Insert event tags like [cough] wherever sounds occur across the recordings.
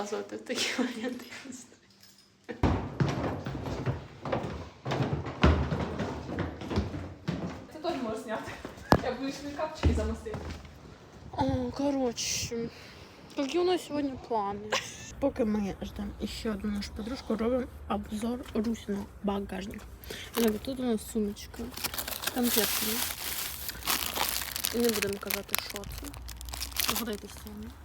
показувати в такі моменти. я [laughs] не знаю. Ти теж можеш зняти. Я буду свої капчики замостити. О, коротше, які у нас сьогодні плани? Поки ми ждемо ще одну нашу подружку, робимо обзор Русіного багажника. І навіть тут у нас сумочка з конфетками. І не будемо казати, що це. Вгадайте самі.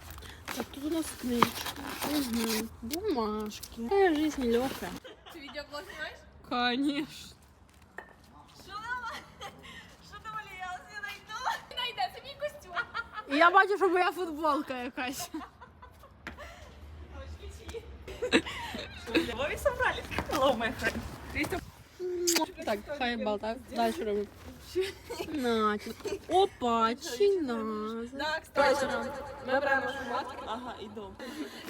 Так, тут у нас книжечка. Угу. Бумажки. Е, жизнь легкая. Ти відеоблог знаєш? Конечно. Що дала? Що думали, я ось не знайду? Найде, це мій костюм. Я бачу, що моя футболка якась. Лови собрали. Hello, my friend. Так, хай болтаю. Дальше робимо. Натік. Опа, чиназ. Так, кстати, ми беремо шуматку. Ага, іду.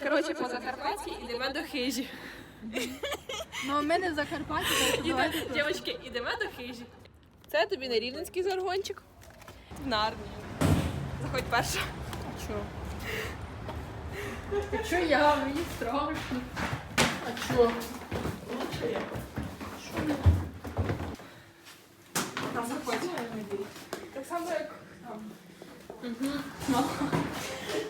Коротше, по Закарпатті йдемо до хижі. Ну, у мене в Закарпатті. Дівчатки, йдемо до хижі. Це тобі на рівненський жаргончик. В Нарнію. Заходь перша. А Чо? А чо я? Мені страшно. А чо? Там заходь. Так само, як там. Ой,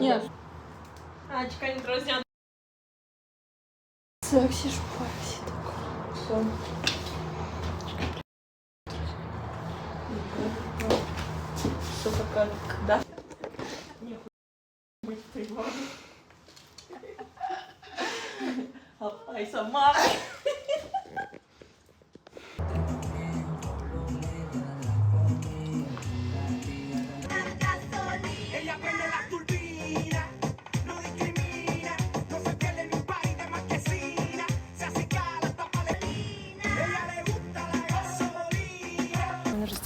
Ні. [laughs] А, чекай, не треба зняти. Сексі ж пексі таке. Все. Что как, да? Быть ты Ай, сама.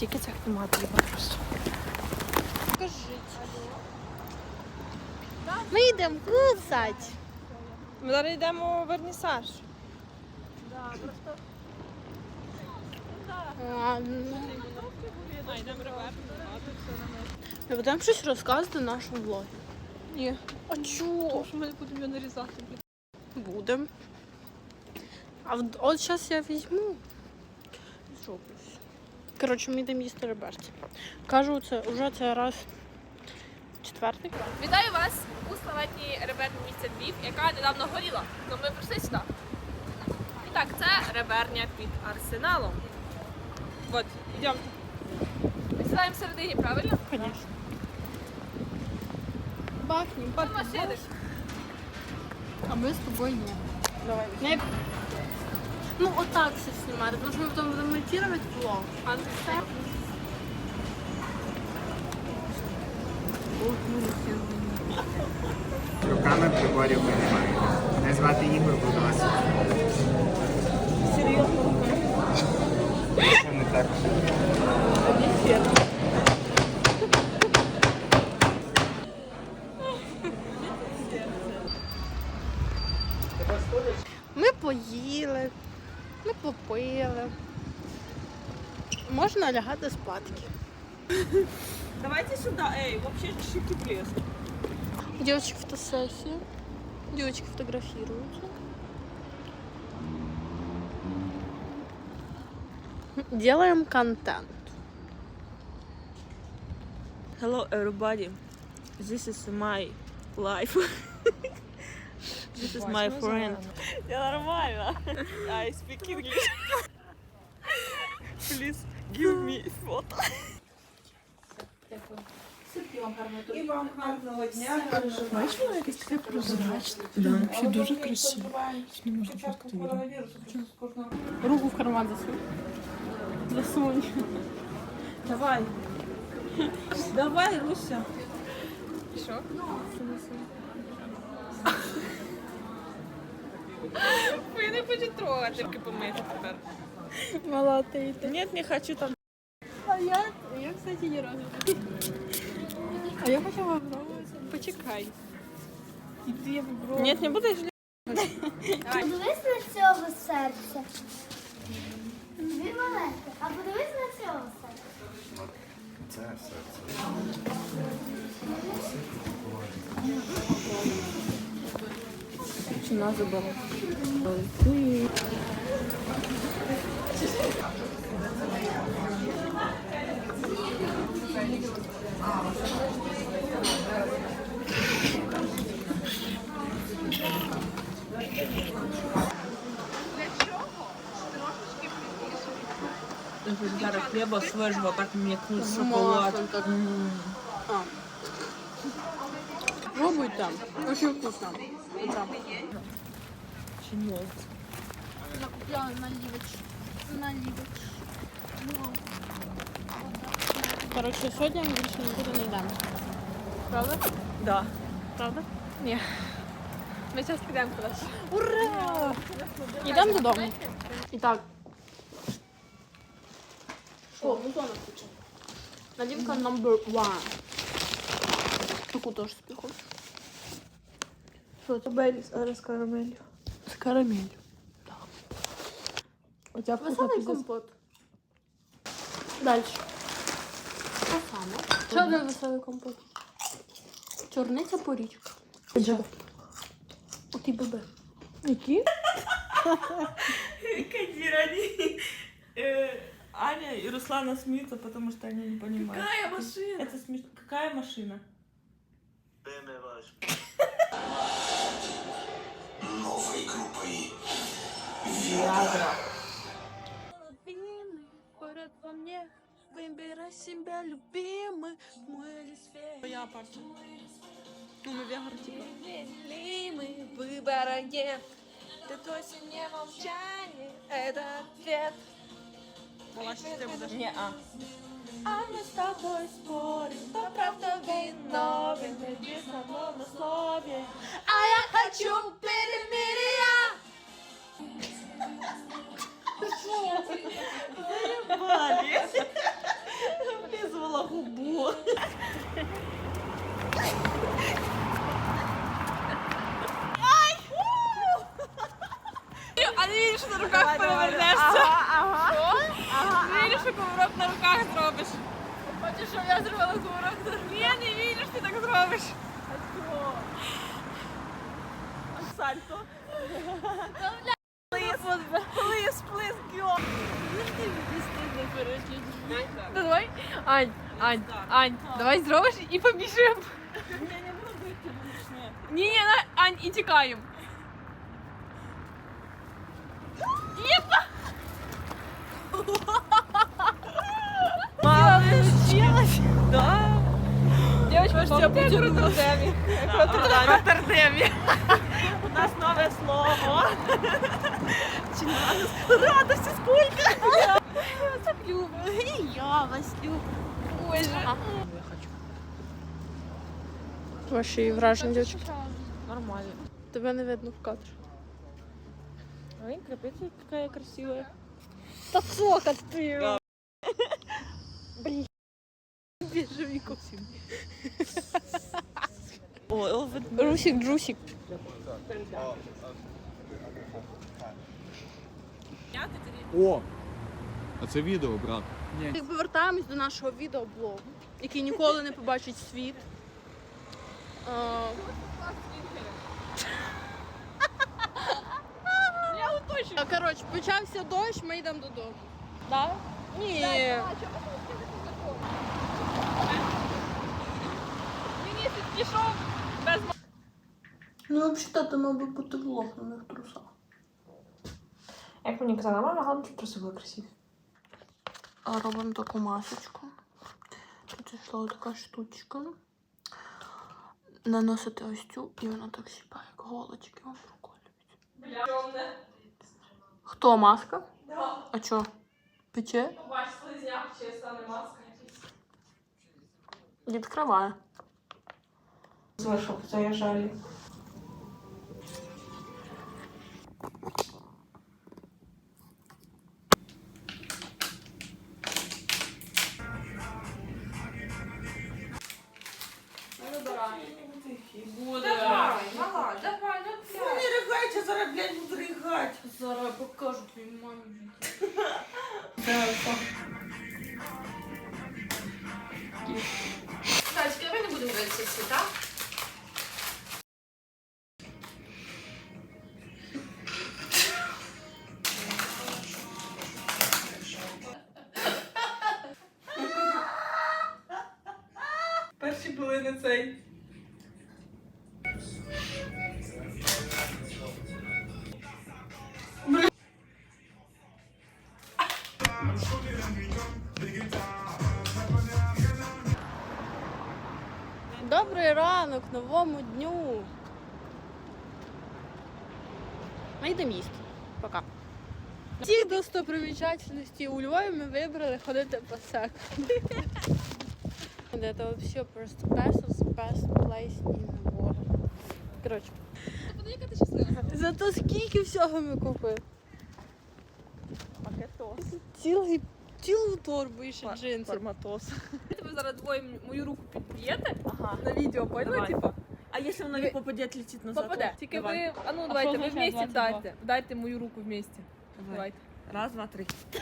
Стільки цих немає, треба просто. Покажіть. Ми йдемо кусать. Ми зараз йдемо у вернісаж. Ладно. Ми будемо щось розказувати в нашому влогі. Ні. А чого? що ми не будемо його нарізати, блін. Будем. А от зараз я візьму. зроблю. Коротше, ми йдемо їсти реберці. Кажу, це вже це раз четвертий. Вітаю вас у славетній реберні місця Львів, яка недавно горіла. Ну ми прийшли сюди. І так, це реберня під арсеналом. От, йдемо. Ми сідаємо всередині, правильно? Звісно. От машини. А ми з тобою ні. Давай. Ну, отак все знімати, тому що ми потім будемо монтувати влог. А все. Руками приборів ви не звати Ігор, буду вас. Серйозно. Що не так? Ми поїли, ми попили. Можна лягати спадки. Давайте сюда, эй, вообще шики блеск. Девочки фотосессия. Девочки фотографируются. Делаем контент. Hello everybody. This is my life. [laughs] This is my friend. Я нормально. [laughs] I speak English. Please give me photo. Бачиш, вона якась така прозрачна. Да, взагалі дуже красиво. Не можна фоткати. Руку в карман засунь. Засунь. Давай. Давай, Руся. Що? хочу трогати, тільки помити тепер. Мала ти. Нет, не хочу там. А я, я, кстати, ні разу. А я хотіла попробувати. Почекай. Іди я попробую. Нет, не будешь? Подивись на цього серця. Він маленький, а подивись на цього серця. Це серце. Ціна забрала. Зараз хліба свежого, так м'якнуть шоколад. так. А. Пробуй там. Очень вкусно. Там. Чинок. Накупляла наливоч. Наливоч. Короче, сьогодні ми більше нікуди не йдемо. Правда? Да. Правда? Ні. Ми зараз підемо кудись. Ура! Йдемо додому. І так. О, музона включила. Наливка number one. Таку теж собі хочу. Що це? Беліс, а з карамелью. З карамелью. У тебе вкусно Веселий пиздец. компот. Дальше. Те саме. Ще один веселий компот. Чорниця порічка. У ті бебе. Які? Кадир, [laughs] они... э, Аня и Руслана смеются, потому что они не понимают. Какая машина? Это смешно. Какая машина? [laughs] новой группой Виагра. город во мне, выбирай себя, любимый, мой лесвей. Моя партия. Ну, мы Вегра, типа. Любимый, выбора нет. Ты точно не молчание, это ответ. Молодец, ты будешь. Не-а. А мы с тобой спорим, кто правда виновен, мной на слове. А я хочу перемирия. Заебали. Облизывала губу. А не що на руках перевернешся? що поворот на руках зробиш? Хочеш, щоб я зробила поворот на руках? Ні, не віриш, ти так зробиш. Сальто. Плиз, плиз, гьо. Ну, давай. Ань, Ань, Ань, давай зробиш і побіжимо. Я не буду бити лишнє. Ні, ні, на- Ань, і тікаємо. Получилось? Да. Дівчатка, все буде Роттердемі. Роттердемі. У нас нове слово. Радості сколько. І я вас люблю. Боже. Я хочу. Ваші враження, дівчатки. Нормально. Тебе не видно в кадрі. Ой, капец, какая красивая. Та фока ти. Блін. Біжи віку. Ой, Русик, Джусик. О! А це відео, брат. Повертаємось до нашого відеоблогу, який ніколи не побачить світ. А, Уточню. а, Коротше, почався дощ, ми йдемо додому. Так? Ні. Пішов без Ну, взагалі, то мав би бути в лоханих трусах. Як мені казала мама, головне, щоб труси були красиві. А робимо таку масочку. Тут йшла така штучка. Наносити ось цю, і вона так сіпає, як голочки. Вам прикольно. Хто маска? Да. А чо? Пече? Бач, слизняк, чи стане маска якась. Відкриває. Слышал, що заїжджали. Тачки, давай не будемо дивитися всі, так? Перші були на цей. Добрий ранок новому дню. Ми йдемо їсти. Пока. Всіх достопримічательностей у Львові ми вибрали ходити по секу. Це вообще просто best of best place in the world. Коротше. Зато скільки всього ми купили. Пакетос. Цілий, цілу торбу і ще джинси. Форматос. Ви тебе зараз двоє м- мою руку підб'єте Ага. на відео, поняли, Давай. типа? А якщо вона Ви- не попаде, летить назад? Попаде. то Тільки давай. ви, а ну що давайте, ви означає вместе 22? дайте. Дайте мою руку вместе. Давай. Давайте. Раз, два, три. [laughs]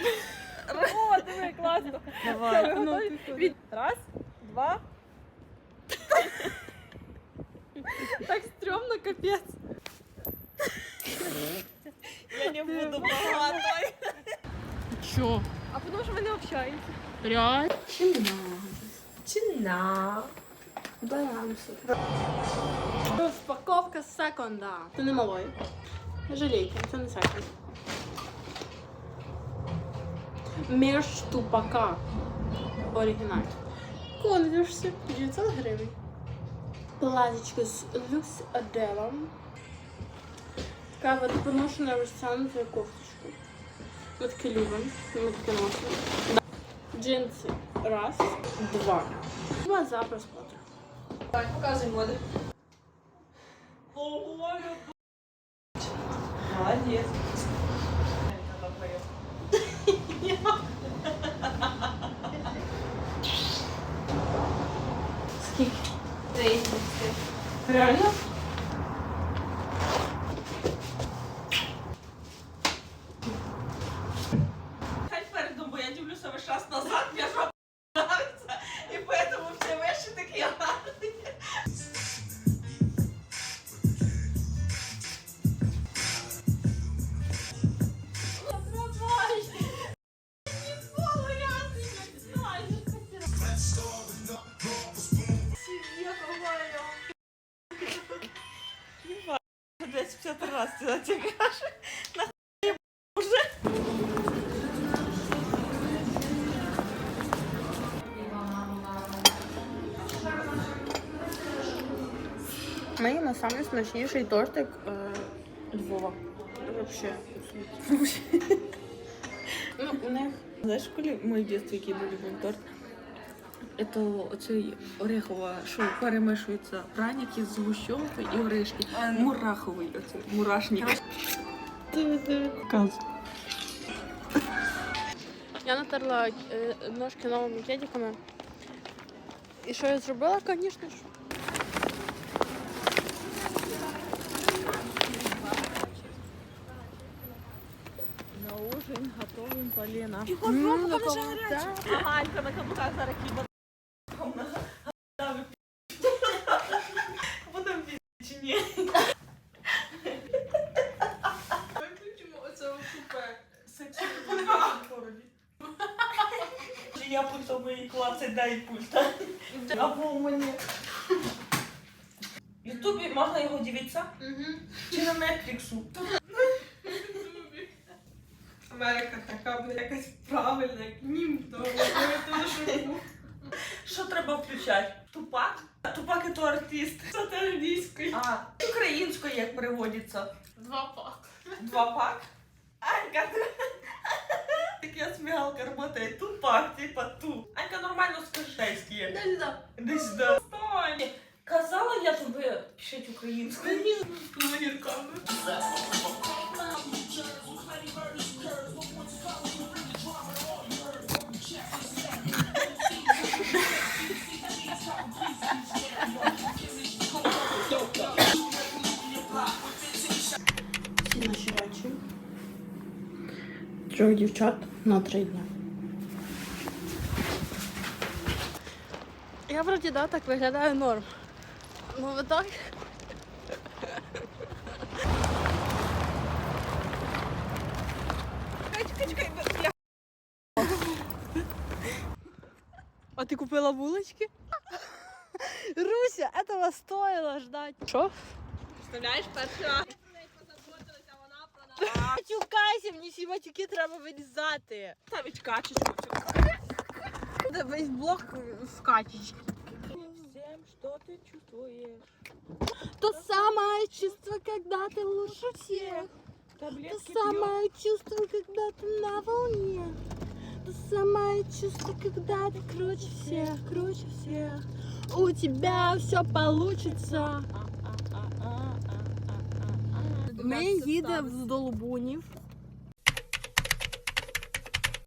О, диви, класно. Давай. Ви готові? Від- Раз, два. [laughs] Так стрьомно, капець. Я не буду багато. Чо? А тому що ми не общаємося. Реально? Чи не? Чи на? Баланси. Розпаковка секонда. Це не малої. Жалійки, це не секонд. Мірш тупака. Оригіналь. Конверси 900 гривень. Платічко з люкс аделом. Така от поношена розтягнута кофточка. Ми таке любимо. Ми таке носимо. Джинси. Раз, два. Два за просмотр. Так, показуй моди. Молодец. [laughs] Скільки? Реально? Десь 50 раз сюди тікаш. Нахуй уже. Ми їмо самий смачніший тортик е, Львова. Вообще. Ну, у них Знаєш, коли ми в дитинстві який був любив торт? Это оцей орехова, що перемішуються праники з згущенкою і орешки. Мураховий оцей, мурашник. Каз. я натерла е, ножки новими кедиками. І що я зробила, звісно ж. На ужин готовим полена. І М, на кого- Ага, Алька на каблуках зараз хіба. Пультом мої клацать, дай пульта. Або мені. В Ютубі можна його дивитися? Чи на Нетфліксу? Америка така, блядь, якась правильна, як нім. Що треба включати? Тупак? Тупак це артист. Це те англійською. А, українською як переводиться? Два пак. Два пак? Анька, так я смігалка работает. Тупак, типа ту. Анька нормально скажи є. Дай сюди. Десь да. Казала я тобі пишіть українською. З огірками. [laughs] Трьох дівчат на три дня. Я вроді да, так виглядаю норм. Ну ви так? А ти купила булочки? Руся, этого стоило ждать. Що? Представляєш, перший раз. Позаботилися, вона продала. Матюкайся, мені всі матюки треба вирізати. Та від качечку. Де весь блок в качечці. Всем, что ты чувствуешь? То самое чувство, когда ты лучше всех. То Таблетки самое чувство, когда ты на волне. То самое чувство, когда ты круче всех, круче всех. У тебя все получится. Ми їдемо з Долбунів